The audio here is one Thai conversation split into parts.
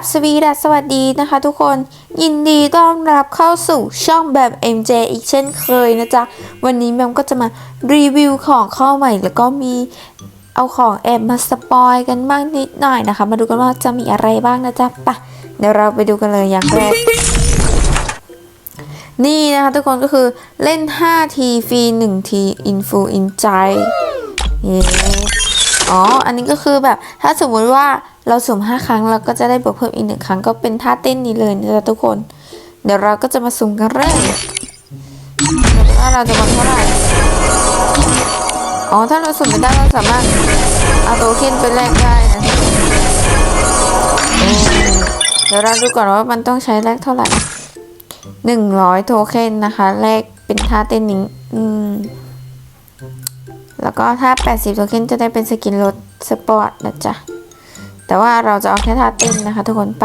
บสวีดัสสวัสดีนะคะทุกคนยินดีต้อนรับเข้าสู่ช่องแบบ MJ อีกเช่นเคยนะจ๊ะ วันนี้แมมก็จะมารีวิวของเข้าใหม่แล้วก็มีเอาของแอบมาสปอยกันบ้างนิดหน่อยนะคะ มาดูกันว่าจะมีอะไรบ้างนะจ๊ะปะเดี๋ยวเราไปดูกันเลยอย่างแรกนี่นะคะทุกคนก็คือเล่น 5 ทีฟรี1ทีอินฟูอินใจอ๋อ อันนี้ก็คือแบบถ้าสมมติว่า เราสุ่ม5 ครั้งเราก็จะได้บวกเพิ่มอีกหนึ่งครั้งก็เป็นท่าเต้นนี้เลยนะจ๊ะทุกคน เดี๋ยวเราก็จะมาสุ่มกันเลยเราจะว่าเราจะมาเท่าไหร่อ๋อถ้าเราสุ่มไม่ได้เราสามารถเอาโทเค็นไปแลกได้นะเดี๋ยวเราดูก่อนว่ามันต้องใช้แลกเท่าไหร่หนึ่งร้อยโทเค็นนะคะแลกเป็นท่าเต้นนี้อืมแล้วก็ถ้า 80 โทเค็นจะได้เป็นสกินรถสปอร์ตนะจ๊ะ แต่ว่าเราจะเอาแค่ท่าเต้นนะคะทุกคนไป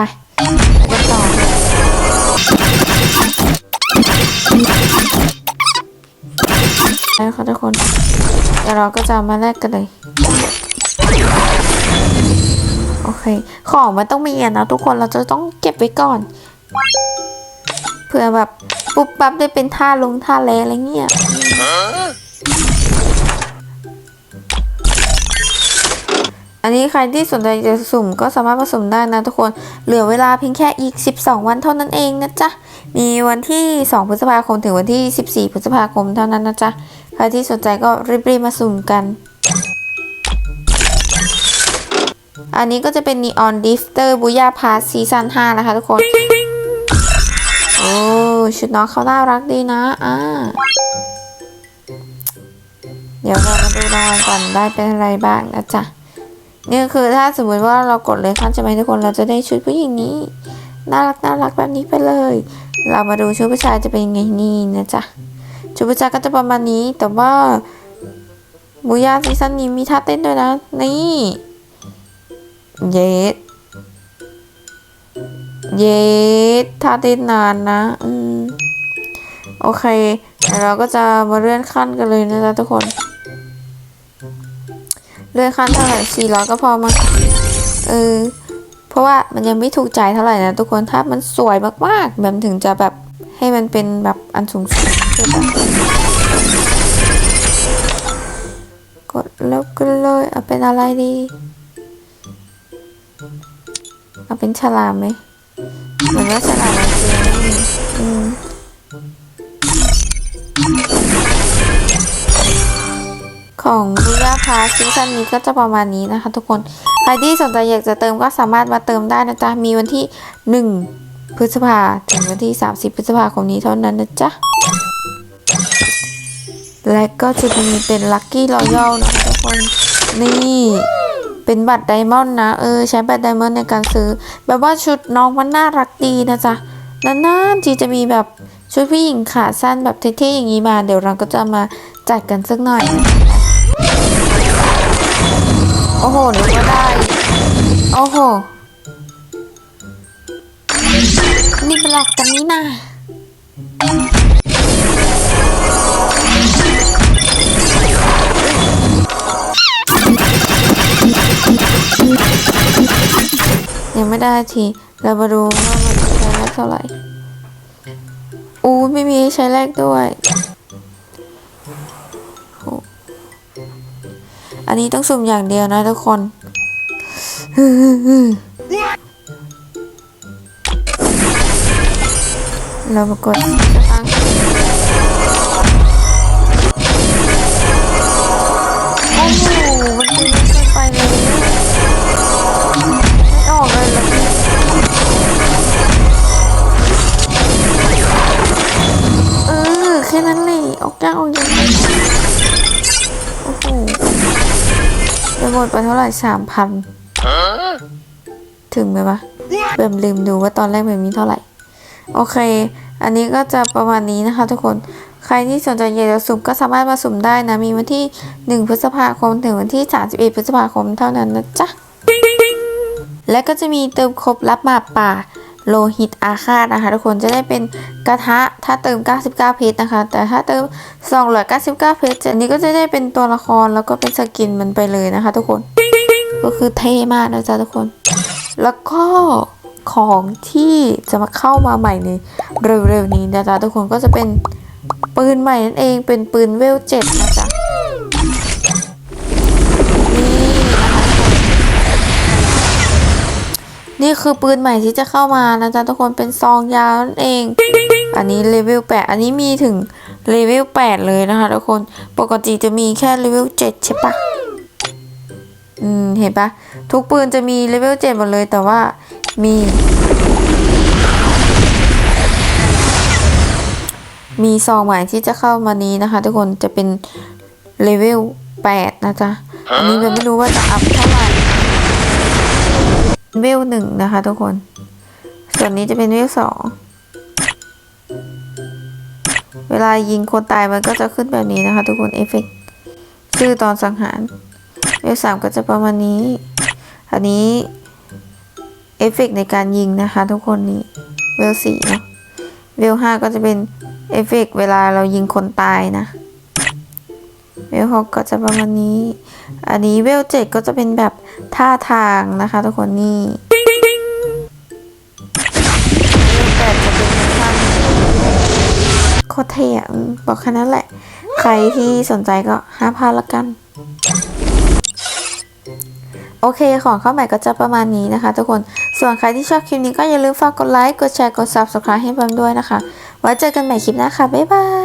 ไปกันต่อแล้วค่ะทุกคนเดี๋ยวเราก็จะมาแลกกันเลย โอเค ของมันต้องมีอะนะทุกคนเราจะต้องเก็บไว้ก่อนเผื่อแบบปุ๊บปั๊บได้เป็นท่าลงท่าแลอะไรเงี้ย อันนี้ใครที่สนใจจะสุ่มก็สามารถมาสุ่มได้นะทุกคน เหลือเวลาเพียงแค่อีก 12 วันเท่านั้นเองนะจ๊ะ มีวันที่ 2 พฤษภาคมถึงวันที่ 14 พฤษภาคมเท่านั้นนะจ๊ะ ใครที่สนใจก็รีบๆมาสุ่มกัน อันนี้ก็จะเป็น Neon Drifter b o o y a Pass ซีซั่น5นะคะทุกคน โอ้ชุดน้องเขาน่ารักดีนะ อ่า เดี๋ยวเรามาดูรางวัลก่อนได้เป็นอะไรบ้างนะจ๊ะ นี่คือถ้าสมมติว่าเรากดเลยขั้นใช่ไหมทุกคนเราจะได้ชุดผู้หญิงนี้น่ารักน่ารักแบบนี้ไปเลย เรามาดูชุดผู้ชายจะเป็นยังไงนี่นะจ๊ะชุดผู้ชายก็จะประมาณนี้แต่ว่าบูยาซีซั่นนี้มีท่าเต้นด้วยนะนี่เยสเยสท่าเต้นนานนะอืมโอเคเราก็จะมาเลื่อนขั้นกันเลยนะจ๊ะทุกคน เลื่อนขั้นเท่าไหร่สี่ร้อยก็พอมั้งเออเพราะว่ามันยังไม่ถูกใจเท่าไหร่นะทุกคนถ้ามันสวยมากๆแบบถึงจะแบบให้มันเป็นแบบอันสูงสุดกดแล้วกันเลยเอาเป็นอะไรดีเอาเป็นฉลามไหมเหมือนว่าฉลามมันคืออืม ของบูย่าพาซีซั่นนี้ก็จะประมาณนี้นะคะ ทุกคนใครที่สนใจอยากจะเติมก็สามารถมาเติมได้นะจ๊ะ มีวันที่ 1 พฤษภาถึงวันที่ 30 พฤษภาคมนี้เท่านั้นนะจ๊ะ และก็จะมีเป็นลัคกี้รอยัลนะคะทุกคน นี่เป็นบัตรไดมอนด์นะ เออ ใช้บัตรไดมอนด์ในการซื้อ แบบว่าชุดน้องมันน่ารักดีนะจ๊ะนานๆทีจะมีแบบชุดผู้หญิงขาสั้นแบบเท่ๆอย่างนี้มา เดี๋ยวเราก็จะมาจัดกันสักหน่อยนะ อ้โหนึกว่าได้ โอ้โห นี่เป็นหลอกกันนี่นายังไม่ได้ที เรามาดูว่ามันจะใช้แรกเท่าไหร่อู้ไม่มีใช้แรกด้วย อันนี้ต้องสุ่มอย่างเดียวนะทุกคนเรามากดสตางโอ้โหมันตีเกินไปเลยไม่ออกเลยเหรอเออแค่นั้นเลย ออกยากออกยัง ดไปเท่าไหร่สามพันถึงไหมวะเบิ่มลืมดูว่าตอนแรกเบมมีเท่าไหร่ โอเค อันนี้ก็จะประมาณนี้นะคะทุกคนใครที่สนใจอยากจะสุ่มก็สามารถมาสุ่มได้นะ มีวันที่ 1 พฤษภาคมถึงวันที่ 31 พฤษภาคมเท่านั้นนะจ๊ะ และก็จะมีเติมครบรับหมาป่า โลหิตอาฆาตนะคะ ทุกคนจะได้เป็นกระทะถ้าเติม 99 เพชรนะคะ แต่ถ้าเติม 299 เพชรอันนี้ก็จะได้เป็นตัวละครแล้วก็เป็นสกินมันไปเลยนะคะ ทุกคนก็คือเท่มากนะจ๊ะทุกคน แล้วก็ของที่จะมาเข้ามาใหม่ในเร็วๆนี้นะจ๊ะทุกคนก็จะเป็นปืนใหม่นั่นเองเป็นปืนเวลเจ็ดนะจ๊ะ นี่คือปืนใหม่ที่จะเข้ามานะจ๊ะทุกคนเป็นซองยาวนั่นเอง อันนี้เลเวล8อันนี้มีถึงเลเวล8เลยนะคะทุกคนปกติจะมีแค่เลเวล7ใช่ปะอืมเห็นปะทุกปืนจะมีเลเวล7หมดเลยแต่ว่ามี มีซองใหม่ที่จะเข้ามานี้นะคะ ทุกคนจะเป็นเลเวล8นะจ๊ะอันนี้เราไม่รู้ว่าจะอัพเท่าไหร่ เวลหนึ่งนะคะทุกคน ส่วนนี้จะเป็นเวลสองเวลายิงคนตายมันก็จะขึ้นแบบนี้นะคะ ทุกคนเอฟเฟกต์ชื่อตอนสังหารเวลสามก็จะประมาณนี้ อันนี้เอฟเฟกต์ในการยิงนะคะ ทุกคนนี่เวลสี่เนาะเวลห้าก็จะเป็นเอฟเฟกต์เวลาเรายิงคนตายนะ เวลหกก็จะประมาณนี้ อันนี้เวลเจ็ดก็จะเป็นแบบท่าทางนะคะทุกคนนี่เวลแปดจะเป็นท่าโคตรเท่อะอืมบอกแค่นั้นแหละ ใครที่สนใจก็ห้าพันละกัน โอเคของเข้าใหม่ก็จะประมาณนี้นะคะทุกคน ส่วนใครที่ชอบคลิปนี้ก็อย่าลืมฝากกดไลค์ กดแชร์ กด subscribe ให้บัมด้วยนะคะ ไว้เจอกันใหม่คลิปหน้าค่ะ บ๊ายบาย